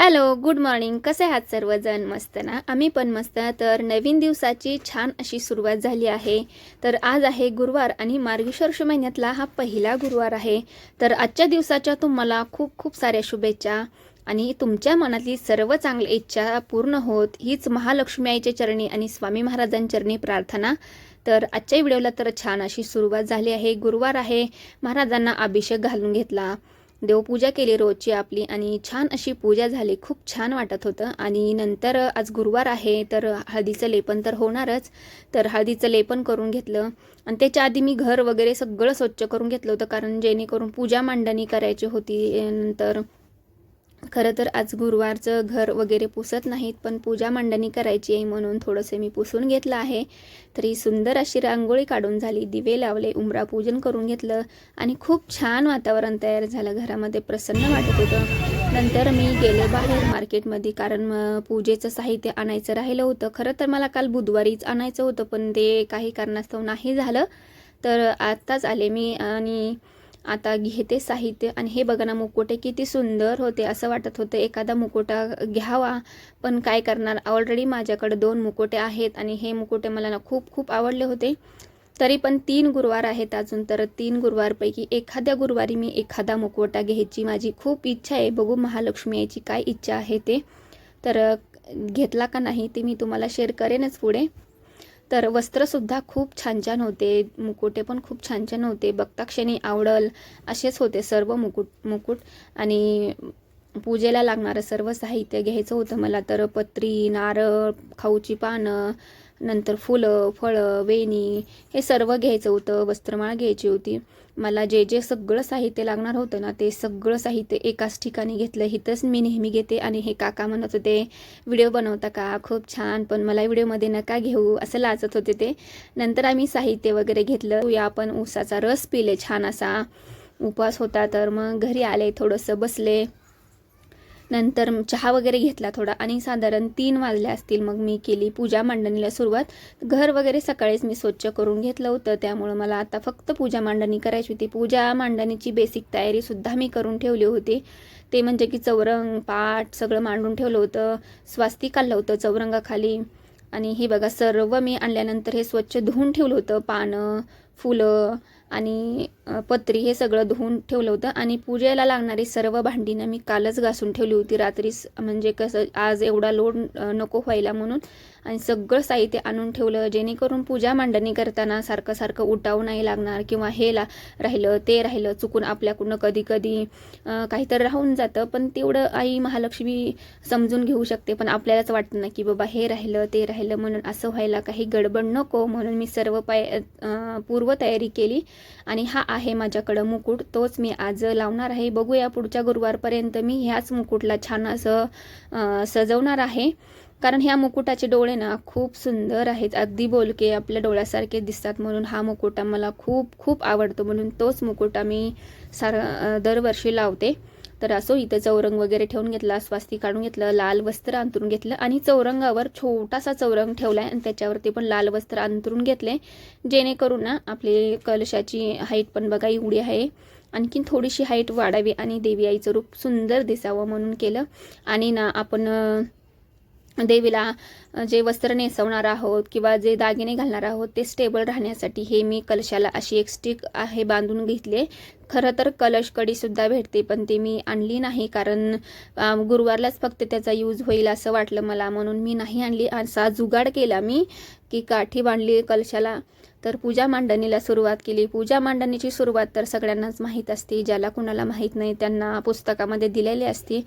Hello good morning कसे आहात सर्वजण? मस्त ना? आम्ही पण मस्त. तर नवीन दिवसाची छान अशी सुरुवात झाली आहे. तर आज आहे गुरुवार आणि मार्गशीर्ष महिन्यातला हा पहिला गुरुवार आहे. तर आजच्या दिवसाच्या तुम्हाला खूप खूप साऱ्या शुभेच्छा. आणि तुमच्या मनातली सर्व चांगली इच्छा पूर्ण होत हीच महालक्ष्मी आईच्या चरणी आणि स्वामी महाराजांचरणी प्रार्थना. तर आजच्या व्हिडिओला तर छान अशी सुरुवात झाली आहे. गुरुवार आहे. महाराजांना अभिषेक घालून घेतला. देवपूजा केली रोजची आपली आणि छान अशी पूजा झाली. खूप छान वाटत होतं. आणि नंतर आज गुरुवार आहे तर हळदीचं लेपन तर होणारच. तर हळदीचं लेपन करून घेतलं. आणि त्याच्या आधी मी घर वगैरे सगळं स्वच्छ करून घेतलं होतं कारण जेणेकरून पूजा मांडणी करायची होती. नंतर खरं तर आज गुरुवारचं घर वगैरे पुसत नाहीत पण पूजा मांडणी करायची आहे म्हणून थोडंसं मी पुसून घेतलं आहे. तरी सुंदर अशी रांगोळी काढून झाली दिवे लावले उमरा पूजन करून घेतलं आणि खूप छान वातावरण तयार झालं. घरामध्ये प्रसन्न वाटत होतं. नंतर मी गेले बाहेर मार्केटमध्ये कारण पूजेचं साहित्य आणायचं राहिलं होतं. खरं तर मला काल बुधवारीच आणायचं होतं पण ते काही कारणास्तव नाही झालं. तर आत्ताच आले मी आणि आता घेते साहित्य आणि हे बघा ना मुकोटे किती सुंदर होते असं वाटत होतं. एखादा मुकोटा घ्यावा पण काय करणार? ऑलरेडी माझ्याकडे दोन मुकोटे आहेत आणि हे मुकोटे मला ना खूप खूप आवडले होते. तरी पण तीन गुरुवार आहेत अजून तर तीन गुरुवारपैकी एखाद्या गुरुवारी मी एखादा मुकोटा घ्यायची माझी खूप इच्छा आहे. बघू महालक्ष्मी याची काय इच्छा आहे ते. तर घेतला का नाही ते मी तुम्हाला शेअर करेनच पुढे. तर वस्त्रसुद्धा खूप छान छान होते मुकुटे पण खूप छान छान होते बघता क्षणी आवडल असेच होते सर्व मुकुट मुकुट. आणि पूजेला लागणारं सर्व साहित्य घ्यायचं होतं मला तर पत्री नारळ खाऊची पानं नंतर फुलं फळं वेणी हे सर्व घ्यायचं होतं वस्त्रमाळ घ्यायची होती. मला जे जे सगळं साहित्य लागणार होतं ना ते सगळं साहित्य एकाच ठिकाणी घेतलं. इथंच मी नेहमी घेते आणि हे काका म्हणत होते व्हिडिओ बनवता का? खूप छान पण मला व्हिडिओमध्ये नका घेऊ असं लाजत होते ते. नंतर आम्ही साहित्य वगैरे घेतलं. या आपण ऊसाचा रस पिले छान असा. उपवास होता तर मग घरी आले थोडंसं बसले. नंतर चहा वगैरे घेतला थोडा आणि साधारण तीन वाजले असतील. मग मी केली पूजा मांडणीला सुरुवात. घर वगैरे सकाळीच मी स्वच्छ करून घेतलं होतं. त्यामुळं मला आता फक्त पूजा मांडणी करायची होती. पूजा मांडणीची बेसिक तयारीसुद्धा मी करून ठेवली होती. ते म्हणजे की चौरंग पाठ सगळं मांडून ठेवलं होतं. स्वास्तिक आलं होतं चौरंगाखाली. आणि हे बघा सर्व मी आणल्यानंतर हे स्वच्छ धुवून ठेवलं होतं. पानं फुलं आणि पत्री हे सगळं धुवून ठेवलं होतं. आणि पूजेला लागणारी सर्व भांडीनं मी कालच घासून ठेवली होती. रात्रीच म्हणजे कसं आज एवढा लोड नको व्हायला म्हणून. आणि सगळं साहित्य आणून ठेवलं जेणेकरून पूजा मांडणी करताना सारखं सारखं उठावं नाही लागणार किंवा हे ला राहिलं ते राहिलं चुकून आपल्याकडून कधी कधी काहीतरी राहून जातं. पण तेवढं आई महालक्ष्मी समजून घेऊ शकते. पण आपल्यालाच वाटतं ना की बाबा हे राहिलं ते राहिलं म्हणून असं व्हायला काही गडबड नको म्हणून मी सर्व पाय पूर्वतयारी केली. आणि हा आहे माझ्याकडं मुकुट. तोच मी आज लावणार आहे. बघूया पुढच्या गुरुवारपर्यंत मी ह्याच मुकुटला छान असं सजवणार आहे. कारण ह्या मुकुटाचे डोळे ना खूप सुंदर आहेत. अगदी बोलके आपल्या डोळ्यासारखे दिसतात म्हणून हा मुकुटा मला खूप खूप आवडतो म्हणून तोच मुकुटा मी सार दरवर्षी लावते. तर असो इथं चौरंग वगैरे ठेवून घेतला स्वास्ती काढून घेतलं लाल वस्त्र अंतरून घेतलं आणि चौरंगावर छोटासा चौरंग ठेवला आहे आणि त्याच्यावरती पण लाल वस्त्र अंतरून घेतले. जेणेकरून ना आपली कलशाची हाईट पण बघा एवढी आहे. आणखीन थोडीशी हाईट वाढावी आणि देवी आईचं रूप सुंदर दिसावं म्हणून केलं. आणि ना आपण देवीला जे वस्त्र नेसवणार आहोत किंवा जे दागिने घालणार आहोत ते स्टेबल राहण्यासाठी हे मी कलशाला अशी एक स्टिक आहे बांधून घेतले खरं तर कलश कडीसुद्धा भेटते पण ते मी आणली नाही कारण गुरुवारलाच फक्त त्याचा यूज होईल असं वाटलं मला. म्हणून मी नाही आणली. असा जुगाड केला मी की काठी बांधली कलशाला. तर पूजा मांडणीला सुरुवात केली. पूजा मांडणीची सुरुवात तर सगळ्यांनाच माहीत असते. ज्याला कुणाला माहीत नाही त्यांना पुस्तकामध्ये दिलेली असते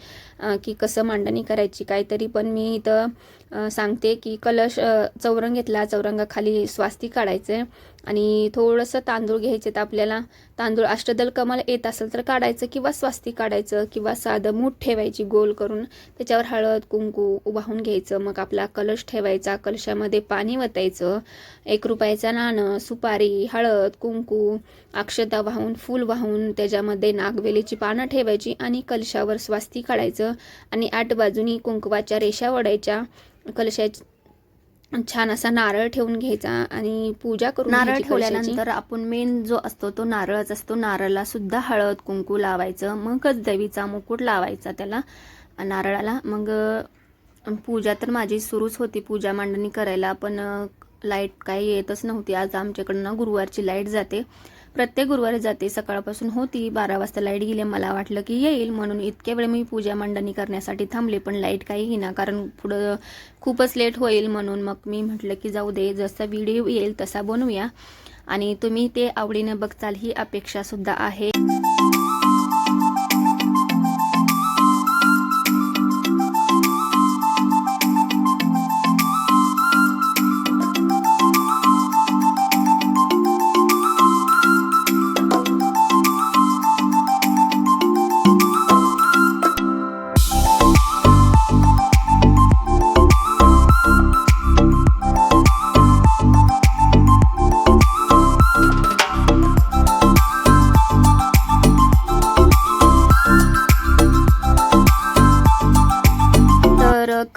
की कसं मांडणी करायची काय तरी पण मी इथं सांग सांगते की कलश चौरंग घेतला चौरंगाखाली स्वास्ती काढायचं आणि थोडंसं तांदूळ घ्यायचे. तर आपल्याला तांदूळ अष्टदल कमल येत असेल तर काढायचं किंवा स्वास्ती काढायचं किंवा साधं मूठ ठेवायची गोल करून त्याच्यावर हळद कुंकू वाहून घ्यायचं. मग आपला कलश ठेवायचा. कलशामध्ये पाणी वतायचं. एक रुपयाचं नाणं सुपारी हळद कुंकू अक्षता वाहून फूल वाहून त्याच्यामध्ये नागवेलीची पानं ठेवायची आणि कलशावर स्वास्ती काढायचं. आणि आठ बाजूनी कुंकवाच्या रेषा वडायच्या कलशाची छान असा नारळ ठेवून घ्यायचा आणि पूजा करून नारळ ठेवल्यानंतर आपण मेन जो असतो तो नारळच असतो. नारळाला सुद्धा हळद कुंकू लावायचं मगच देवीचा मुकुट लावायचा त्याला नारळाला. मग पूजा तर माझी सुरूच होती पूजा मांडणी करायला पण लाइट काही येतच नव्हती. आज आमच्याकडनं ना गुरुवारची लाइट जाते. प्रत्येक गुरुवारी जाते. सकाळपासून होती. बारा वाजता लाइट गेली. मला वाटलं की येईल. म्हणून इतक्या वेळ मी पूजा मांडणी करण्यासाठी थांबले. पण लाइट काही घेणार कारण पुढं खूपच लेट होईल म्हणून मग मी म्हटलं की जाऊ दे. जसा व्हिडिओ येईल तसा बनवूया. आणि तुम्ही ते आवडीनं बघचाल ही अपेक्षा सुद्धा आहे.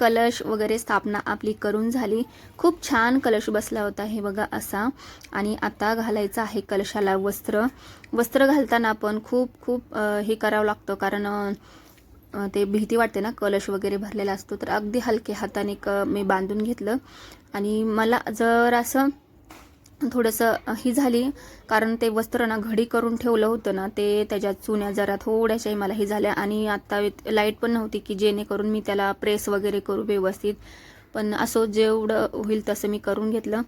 कलश वगैरे स्थापना आपली करून झाली. खूप छान कलश बसला होता हे बघा असा. आणि आता घालायचं आहे कलशाला वस्त्र. वस्त्र घालताना पण खूप खूप हे करावं लागतं. कारण ते भीती वाटते ना कलश वगैरे भरलेला असतो. तर अगदी हलके हाताने क मी बांधून घेतलं. आणि मला जर असं थोडंसं ही झाली. कारण ते वस्त्र ना घडी करून ठेवलं होतं ना ते त्याच्यात चुन्या जरा थोड्याशाही मला ही झाल्या. आणि आत्ता लाइट पण नव्हती की जेणेकरून मी त्याला प्रेस वगैरे करू व्यवस्थित. पण असो जेवढं होईल तसं मी करून घेतलं.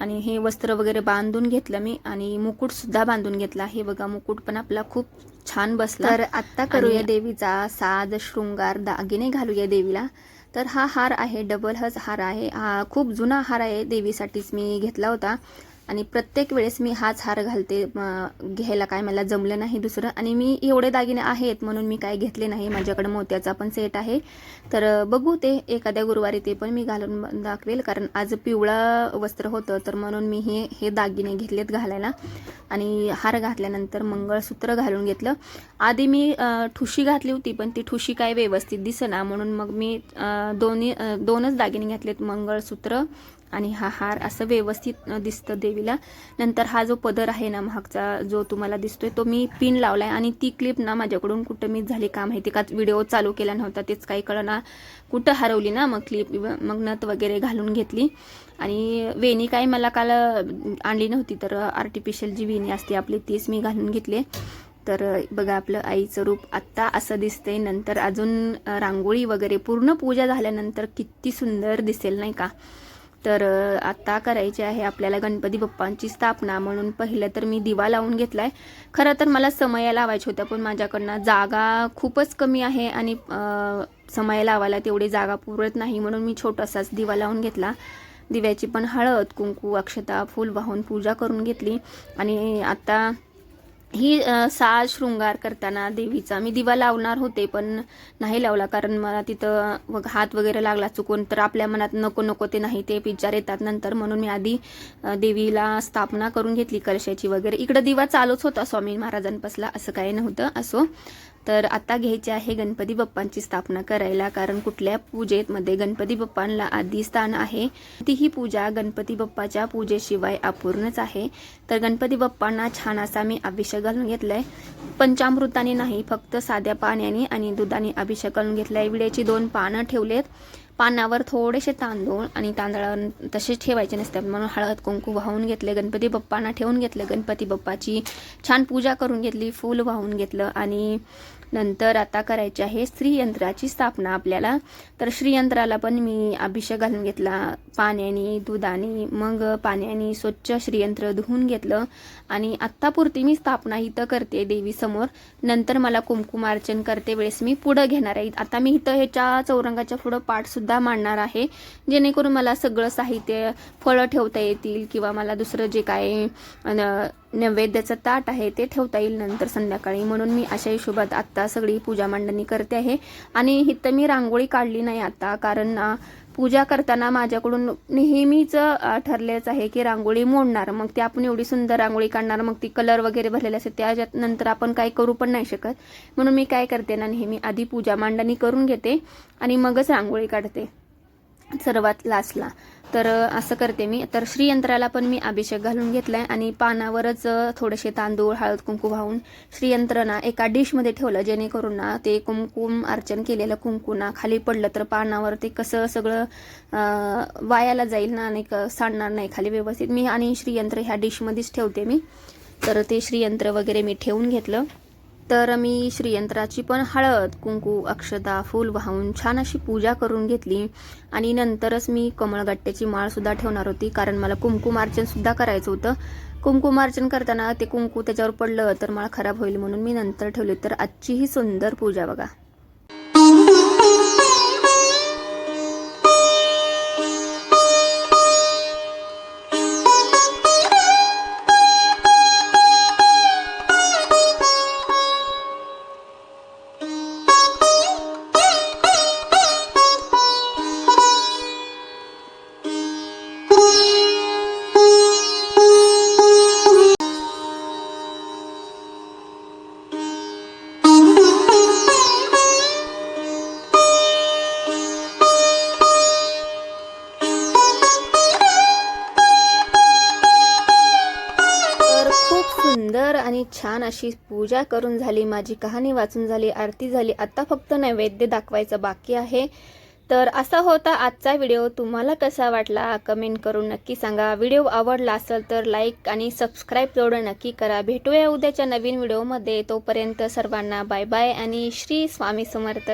आणि हे वस्त्र वगैरे बांधून घेतलं मी. आणि मुकुटसुद्धा बांधून घेतला. हे बघा मुकुट पण आपला खूप छान बसला. तर आत्ता करूया देवीचा साज शृंगार दागिने घालूया देवीला. तर हा हार आहे डबल हज हार आहे. हा खूप जुना हार आहे देवीसाठीच मी घेतला होता. आणि प्रत्येक वेळेस मी हाच हार घालते घ्यायला काय मला जमलं नाही दुसरं. आणि मी एवढे दागिने आहेत म्हणून मी काय घेतले नाही. माझ्याकडे मोत्याचा पण सेट आहे. तर बघू ते. एखाद्या गुरुवारी ते पण मी घालून दाखवेल. कारण आज पिवळा वस्त्र होतं तर म्हणून मी हे हे दागिने घेतलेत घालायला. आणि हार घातल्यानंतर मंगळसूत्र घालून घेतलं. आधी मी ठुशी घातली होती पण ती ठुशी काय व्यवस्थित दिसना. म्हणून मग मी दोन्ही दोनच दागिने घातलेत मंगळसूत्र आणि हा हार असं व्यवस्थित दिसतं देवीला. नंतर हा जो पदर आहे ना महागचा जो तुम्हाला दिसतोय तो मी पिन लावलाय आणि ती क्लिप ना माझ्याकडून कुठं मिस झाली का माहिती का? व्हिडिओ चालू केला नव्हता तेच काही कळना. कुठं हरवली ना मग क्लिप मग नथ वगैरे घालून घेतली. आणि वेणी काय मला काल आणली नव्हती तर आर्टिफिशियल जी वेणी असते आपली तीच मी घालून घेतली. तर बघा आपलं आईचं रूप आत्ता असं दिसते नंतर अजून रांगोळी वगैरे पूर्ण पूजा झाल्यानंतर किती सुंदर दिसेल नाही का? तर आत्ता आता करायची आहे आपल्याला गणपती बाप्पांची स्थापना म्हणून. पहिलं तर मी दिवा लावून घेतला आहे खरं तर मला समया लावायच्या होत्या पण माझ्याकडनं जागा खूपच कमी आहे आणि समया समय लावायला तेवढी जागा पुरत नाही म्हणून मी छोटासाच दिवा लावून घेतला. दिव्याची पण हळद कुंकू अक्षता फूल वाहून पूजा करून घेतली. आणि आता ही सा साज शृंगार करताना देवीचा. मी दिवा लावणार होते पण नाही लावला. कारण मला तिथं वग- हात वगैरे लागला चुकून तर आपल्या मनात नको नको ते नाही ते विचार येतात नंतर म्हणून मी आधी देवीला स्थापना करून घेतली कलशाची वगैरे. इकडं दिवा चालूच होता स्वामी महाराजांपासला. असं काही नव्हतं. असो तर आता घ्यायची आहे गणपती बाप्पांची स्थापना करायला कारण कुठल्या पूजेमध्ये गणपती बाप्पांना आधी स्थान आहे तीही पूजा गणपती बाप्पाच्या पूजेशिवाय अपूर्णच आहे. तर गणपती बाप्पांना छान असा मी अभिषेक घालून घेतलाय. पंचामृताने नाही फक्त साध्या पाण्याने आणि दुधाने अभिषेक घालून घेतलाय. विड्याची दोन पानं ठेवलेत. पानावर थोडेसे तांदूळ आणि तांदळावर तसेच ठेवायचे नसतात म्हणून हळद कुंकू वाहून घेतले गणपती बाप्पांना ठेवून घेतलं. गणपती बाप्पाची छान पूजा करून घेतली फूल वाहून घेतलं आणि नंतर आता करायची आहे श्रीयंत्राची स्थापना आपल्याला. तर श्रीयंत्राला पण मी अभिषेक घालून घेतला पाण्याने दुधाने मग पाण्याने स्वच्छ श्रीयंत्र धुवून घेतलं. आणि आत्तापुरती मी स्थापना इथं करते देवीसमोर. नंतर मला कुंकुमार्चन करते वेळेस मी पुढं घेणार आहे. आता मी इथं ह्याच्या चौरंगाच्या पुढं पाठसुद्धा मांडणार आहे. जेणेकरून मला सगळं साहित्य फळं ठेवता येतील किंवा मला दुसरं जे काय नैवेद्याचं ताट आहे ते ठेवता येईल नंतर संध्याकाळी. म्हणून मी अशा हिशोबात आत्ता सगळी पूजा मांडणी करते आहे. आणि इथं मी रांगोळी काढली नाही आता कारण पूजा करताना माझ्याकडून नेहमीच ठरलेच आहे की रांगोळी मोडणार. मग ती आपण एवढी सुंदर रांगोळी काढणार मग ती कलर वगैरे भरलेली असते त्याच्यात नंतर आपण काय करू पण नाही शकत. म्हणून मी काय करते ना नेहमी आधी पूजा मांडणी करून घेते आणि मगच रांगोळी काढते. सर्वात लास्टला. तर असं करते मी. तर श्रीयंत्राला पण मी अभिषेक घालून घेतलाय आणि पानावरच थोडेसे तांदूळ हळद कुंकू वाहून श्रीयंत्र ना एका डिशमध्ये ठेवलं जेणेकरून ना ते कुंकुम अर्चन केलेलं कुंकू ना खाली पडलं तर पानावर ते कसं सगळं वायाला जाईल ना आणि सांडणार नाही खाली व्यवस्थित. मी आणि श्रीयंत्र ह्या डिशमध्येच ठेवते मी. तर ते श्रीयंत्र वगैरे मी ठेवून घेतलं. तर मी श्रीयंत्राची पण हळद कुंकू अक्षता फूल वाहून छान अशी पूजा करून घेतली. आणि नंतरच मी कमळगट्ट्याची माळसुद्धा ठेवणार होती कारण मला कुंकुमार्चनसुद्धा करायचं होतं. कुंकुमार्चन करताना ते कुंकू त्याच्यावर पडलं तर माळ खराब होईल म्हणून मी नंतर ठेवली. तर आजची ही सुंदर पूजा बघा. छान अशी पूजा करून झाली माझी कहाणी वाचून झाली आरती झाली. आता फक्त नैवेद्य दाखवायचं बाकी आहे. तर असा होता आजचा व्हिडिओ. तुम्हाला कसा वाटला कमेंट करून नक्की सांगा. व्हिडिओ आवडला असेल तर लाईक आणि सबस्क्राईब तेवढं नक्की करा. भेटूया उद्याच्या नवीन व्हिडिओमध्ये. तोपर्यंत सर्वांना बाय बाय आणि श्री स्वामी समर्थ.